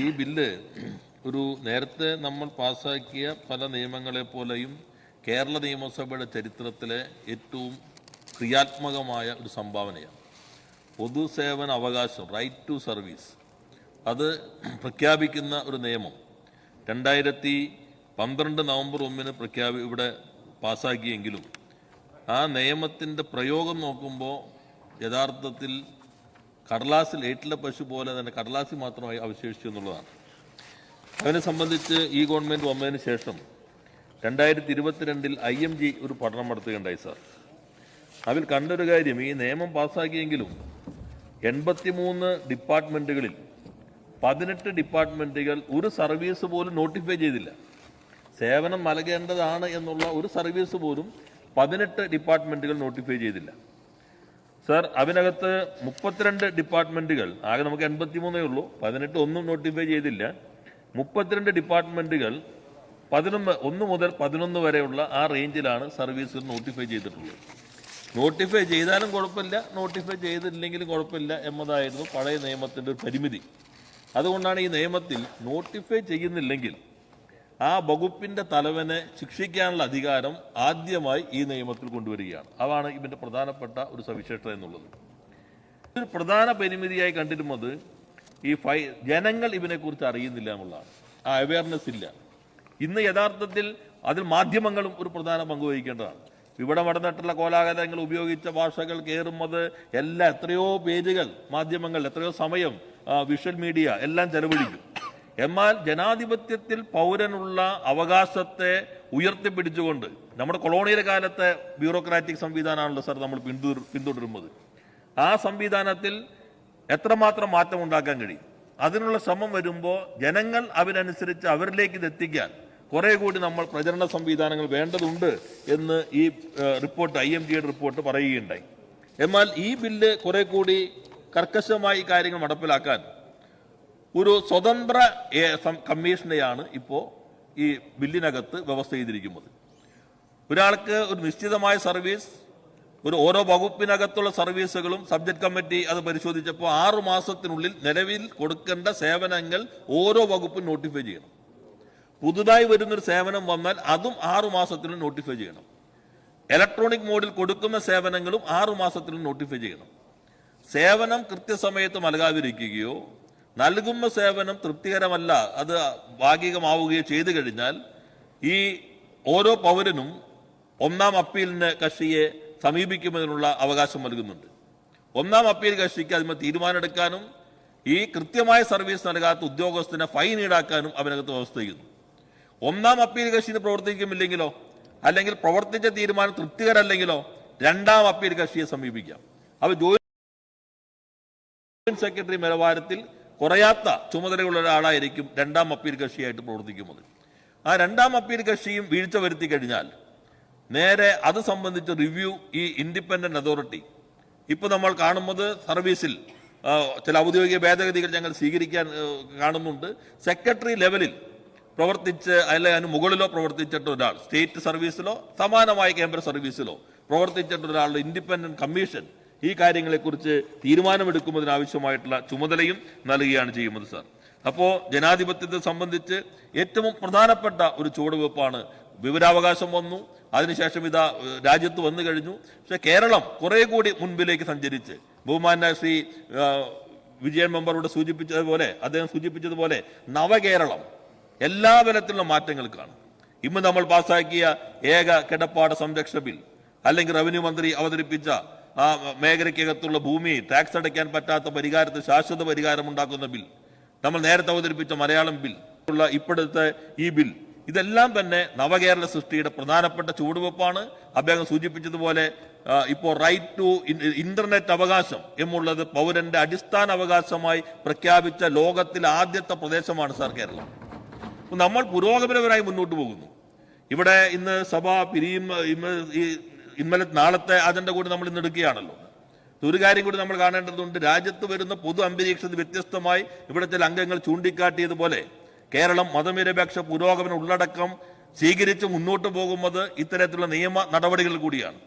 ഈ ബില്ല് ഒരു നേരത്തെ നമ്മൾ പാസാക്കിയ പല നിയമങ്ങളെ പോലെയും കേരള നിയമസഭയുടെ ചരിത്രത്തിലെ ഏറ്റവും ക്രിയാത്മകമായ ഒരു സംഭാവനയാണ്. പൊതുസേവന അവകാശം റൈറ്റ് ടു സർവീസ് അത് പ്രഖ്യാപിക്കുന്ന ഒരു നിയമം. രണ്ടായിരത്തി പന്ത്രണ്ട് നവംബർ ഒന്നിന് പ്രഖ്യാപി ഇവിടെ പാസ്സാക്കിയെങ്കിലും ആ നിയമത്തിന്റെ പ്രയോഗം നോക്കുമ്പോൾ യഥാർത്ഥത്തിൽ കടലാസിൽ ഏറ്റിലെ പശു പോലെ തന്നെ കടലാസിൽ മാത്രമായി അവശേഷിച്ചു എന്നുള്ളതാണ്. അതിനെ സംബന്ധിച്ച് ഈ ഗവൺമെന്റ് വന്നതിന് ശേഷം രണ്ടായിരത്തി ഇരുപത്തിരണ്ടിൽ ഐ എം ജി ഒരു പഠനം നടത്തുകയുണ്ടായി സാർ. അതിൽ കണ്ടൊരു കാര്യം ഈ നിയമം പാസ്സാക്കിയെങ്കിലും എൺപത്തിമൂന്ന് ഡിപ്പാർട്ട്മെന്റുകളിൽ പതിനെട്ട് ഡിപ്പാർട്ട്മെന്റുകൾ ഒരു സർവീസ് പോലും നോട്ടിഫൈ ചെയ്തില്ല. സേവനം നൽകേണ്ടതാണ് എന്നുള്ള ഒരു സർവീസ് പോലും പതിനെട്ട് ഡിപ്പാർട്ട്മെന്റുകൾ നോട്ടിഫൈ ചെയ്തില്ല. സാർ അതിനകത്ത് മുപ്പത്തിരണ്ട് ഡിപ്പാർട്ട്മെന്റുകൾ ആകെ നമുക്ക് എൺപത്തി മൂന്നേ ഉള്ളൂ പതിനെട്ട് ഒന്നും നോട്ടിഫൈ ചെയ്തില്ല. മുപ്പത്തിരണ്ട് ഡിപ്പാർട്ട്മെന്റുകൾ പതിനൊന്ന് ഒന്ന് മുതൽ പതിനൊന്ന് വരെയുള്ള ആ റേഞ്ചിലാണ് സർവീസ് നോട്ടിഫൈ ചെയ്തിട്ടുള്ളത്. നോട്ടിഫൈ ചെയ്താലും കുഴപ്പമില്ല നോട്ടിഫൈ ചെയ്തിട്ടില്ലെങ്കിലും കുഴപ്പമില്ല എന്നതായിരുന്നു പഴയ നിയമത്തിന്റെ ഒരു പരിമിതി. അതുകൊണ്ടാണ് ഈ നിയമത്തിൽ നോട്ടിഫൈ ചെയ്യുന്നില്ലെങ്കിൽ ആ വകുപ്പിന്റെ തലവനെ ശിക്ഷിക്കാനുള്ള അധികാരം ആദ്യമായി ഈ നിയമത്തിൽ കൊണ്ടുവരികയാണ്. അതാണ് ഇതിന്റെ പ്രധാനപ്പെട്ട ഒരു സവിശേഷത എന്നുള്ളത്. ഒരു പ്രധാന പരിമിതിയായി കണ്ടിരുന്നത് ഈ ഫൈ ജനങ്ങൾ ഇതിനെക്കുറിച്ച് അറിയുന്നില്ല എന്നുള്ളതാണ്. ആ അവയർനെസ് ഇല്ല. ഇന്ന് യഥാർത്ഥത്തിൽ അതിൽ മാധ്യമങ്ങളും ഒരു പ്രധാന പങ്ക് വഹിക്കേണ്ടതാണ്. ഇവിടെ നടന്നിട്ടുള്ള കോലാഹലങ്ങൾ ഉപയോഗിച്ച ഭാഷകൾ കയറുന്നത് എല്ലാ എത്രയോ പേജുകൾ മാധ്യമങ്ങൾ എത്രയോ സമയം വിഷ്വൽ മീഡിയ എല്ലാം ചെലവഴിക്കും. എന്നാൽ ജനാധിപത്യത്തിൽ പൗരനുള്ള അവകാശത്തെ ഉയർത്തിപ്പിടിച്ചുകൊണ്ട് നമ്മുടെ കൊളോണിയൽ കാലത്തെ ബ്യൂറോക്രാറ്റിക് സംവിധാനമാണല്ലോ സാർ നമ്മൾ പിന്തുടർ പിന്തുടരുന്നത്. ആ സംവിധാനത്തിൽ എത്രമാത്രം മാറ്റം ഉണ്ടാക്കാൻ കഴിയും? അതിനുള്ള ശ്രമം വരുമ്പോൾ ജനങ്ങൾ അവരനുസരിച്ച് അവരിലേക്ക് ഇത് എത്തിക്കാൻ കുറേ കൂടി നമ്മൾ പ്രചരണ സംവിധാനങ്ങൾ വേണ്ടതുണ്ട് എന്ന് ഈ റിപ്പോർട്ട് ഐ എം ജിയുടെ റിപ്പോർട്ട് പറയുകയുണ്ടായി. എന്നാൽ ഈ ബില്ല് കുറെ കൂടി കർക്കശമായി കാര്യങ്ങൾ നടപ്പിലാക്കാൻ ഒരു സ്വതന്ത്ര കമ്മീഷനെയാണ് ഇപ്പോൾ ഈ ബില്ലിനകത്ത് വ്യവസ്ഥ ചെയ്തിരിക്കുന്നത്. ഒരാൾക്ക് ഒരു നിശ്ചിതമായ സർവീസ് ഒരു ഓരോ വകുപ്പിനകത്തുള്ള സർവീസുകളും സബ്ജക്ട് കമ്മിറ്റി അത് പരിശോധിച്ചപ്പോൾ ആറു മാസത്തിനുള്ളിൽ നിലവിൽ കൊടുക്കേണ്ട സേവനങ്ങൾ ഓരോ വകുപ്പും നോട്ടിഫൈ ചെയ്യണം. പുതുതായി വരുന്നൊരു സേവനം വന്നാൽ അതും ആറു മാസത്തിനും നോട്ടിഫൈ ചെയ്യണം. ഇലക്ട്രോണിക് മോഡിൽ കൊടുക്കുന്ന സേവനങ്ങളും ആറു മാസത്തിനും നോട്ടിഫൈ ചെയ്യണം. സേവനം കൃത്യസമയത്ത് നൽകാതിരിക്കുകയോ നൽകുന്ന സേവനം തൃപ്തികരമല്ല അത് ഭാഗികമാവുകയോ ചെയ്തു കഴിഞ്ഞാൽ ഈ ഓരോ പൗരനും ഒന്നാം അപ്പീലിന് കക്ഷിയെ സമീപിക്കുന്നതിനുള്ള അവകാശം നൽകുന്നുണ്ട്. ഒന്നാം അപ്പീൽ കക്ഷിക്ക് അതിന് തീരുമാനമെടുക്കാനും ഈ കൃത്യമായ സർവീസ് നൽകാത്ത ഉദ്യോഗസ്ഥനെ ഫൈൻ ഈടാക്കാനും അവനകത്ത് വ്യവസ്ഥ ചെയ്യുന്നു. ഒന്നാം അപ്പീൽ കക്ഷിന് പ്രവർത്തിക്കുമില്ലെങ്കിലോ അല്ലെങ്കിൽ പ്രവർത്തിച്ച തീരുമാനം തൃപ്തികരല്ലെങ്കിലോ രണ്ടാം അപ്പീൽ കക്ഷിയെ സമീപിക്കാം. അവ ജോയിന്റ് സെക്രട്ടറി നിലവാരത്തിൽ കുറയാത്ത ചുമതലയുള്ള ഒരാളായിരിക്കും രണ്ടാം അപ്പീൽ കക്ഷിയായിട്ട് പ്രവർത്തിക്കുന്നത്. ആ രണ്ടാം അപ്പീൽ കക്ഷിയും വീഴ്ച വരുത്തി കഴിഞ്ഞാൽ നേരെ അത് സംബന്ധിച്ച റിവ്യൂ ഈ ഇൻഡിപെൻഡന്റ് അതോറിറ്റി ഇപ്പോൾ നമ്മൾ കാണുന്നത് സർവീസിൽ ചില ഔദ്യോഗിക ഭേദഗതികൾ ഞങ്ങൾ സ്വീകരിക്കാൻ കാണുന്നുണ്ട്. സെക്രട്ടറി ലെവലിൽ പ്രവർത്തിച്ച് അല്ലെങ്കിൽ അതിന് മുകളിലോ പ്രവർത്തിച്ചിട്ട് ഒരാൾ സ്റ്റേറ്റ് സർവീസിലോ സമാനമായ കേന്ദ്ര സർവീസിലോ പ്രവർത്തിച്ചിട്ട് ഒരാളുടെ ഇൻഡിപെൻഡന്റ് കമ്മീഷൻ ഈ കാര്യങ്ങളെക്കുറിച്ച് തീരുമാനമെടുക്കുന്നതിനാവശ്യമായിട്ടുള്ള ചുമതലയും നൽകുകയാണ് ചെയ്യുന്നത് സാർ. അപ്പോൾ ജനാധിപത്യത്തെ സംബന്ധിച്ച് ഏറ്റവും പ്രധാനപ്പെട്ട ഒരു ചുവടുവെപ്പാണ് വിവരാവകാശം വന്നു അതിനുശേഷം ഇതാ രാജ്യത്ത് വന്നു കഴിഞ്ഞു. പക്ഷേ കേരളം കുറേ കൂടി മുൻപിലേക്ക് സഞ്ചരിച്ച് ബഹുമാന ശ്രീ വിജയൻ മെമ്പറോട് സൂചിപ്പിച്ചതുപോലെ അദ്ദേഹം സൂചിപ്പിച്ചതുപോലെ നവകേരളം എല്ലാ തരത്തിലുള്ള മാറ്റങ്ങൾക്കാണ്. ഇന്ന് നമ്മൾ പാസാക്കിയ ഏക കിടപ്പാട സംരക്ഷണ ബിൽ അല്ലെങ്കിൽ റവന്യൂ മന്ത്രി അവതരിപ്പിച്ച ആ മേഖലയ്ക്കകത്തുള്ള ഭൂമി ടാക്സ് അടയ്ക്കാൻ പറ്റാത്ത പരിഹാരത്തിന് ശാശ്വത പരിഹാരം ഉണ്ടാക്കുന്ന ബിൽ നമ്മൾ നേരത്തെ അവതരിപ്പിച്ച മലയാളം ബിൽ ഉള്ള ഇപ്പോഴത്തെ ഈ ബിൽ ഇതെല്ലാം തന്നെ നവകേരള സൃഷ്ടിയുടെ പ്രധാനപ്പെട്ട ചുവടുവെപ്പാണ്. അദ്ദേഹം സൂചിപ്പിച്ചതുപോലെ ഇപ്പോൾ റൈറ്റ് ടു ഇന്റർനെറ്റ് അവകാശം എന്നുള്ളത് പൗരന്റെ അടിസ്ഥാന അവകാശമായി പ്രഖ്യാപിച്ച ലോകത്തിലെ ആദ്യത്തെ പ്രദേശമാണ് സാർ കേരളം. നമ്മൾ പുരോഗമനപരമായി മുന്നോട്ട് പോകുന്നു. ഇവിടെ ഇന്ന് സഭ പിരിയും ഈ ഇന്നലെ നാളത്തെ അജണ്ട കൂടി നമ്മൾ ഇന്ന് എടുക്കുകയാണല്ലോ. ഒരു കാര്യം കൂടി നമ്മൾ കാണേണ്ടതുണ്ട്. രാജ്യത്ത് വരുന്ന പൊതു അന്തരീക്ഷത്തിൽ വ്യത്യസ്തമായി ഇവിടെ ചില അംഗങ്ങൾ ചൂണ്ടിക്കാട്ടിയതുപോലെ കേരളം മതനിരപേക്ഷ പുരോഗമന ഉള്ളടക്കം സ്വീകരിച്ച് മുന്നോട്ട് പോകുന്നത് ഇത്തരത്തിലുള്ള നിയമ നടപടികൾ കൂടിയാണ്.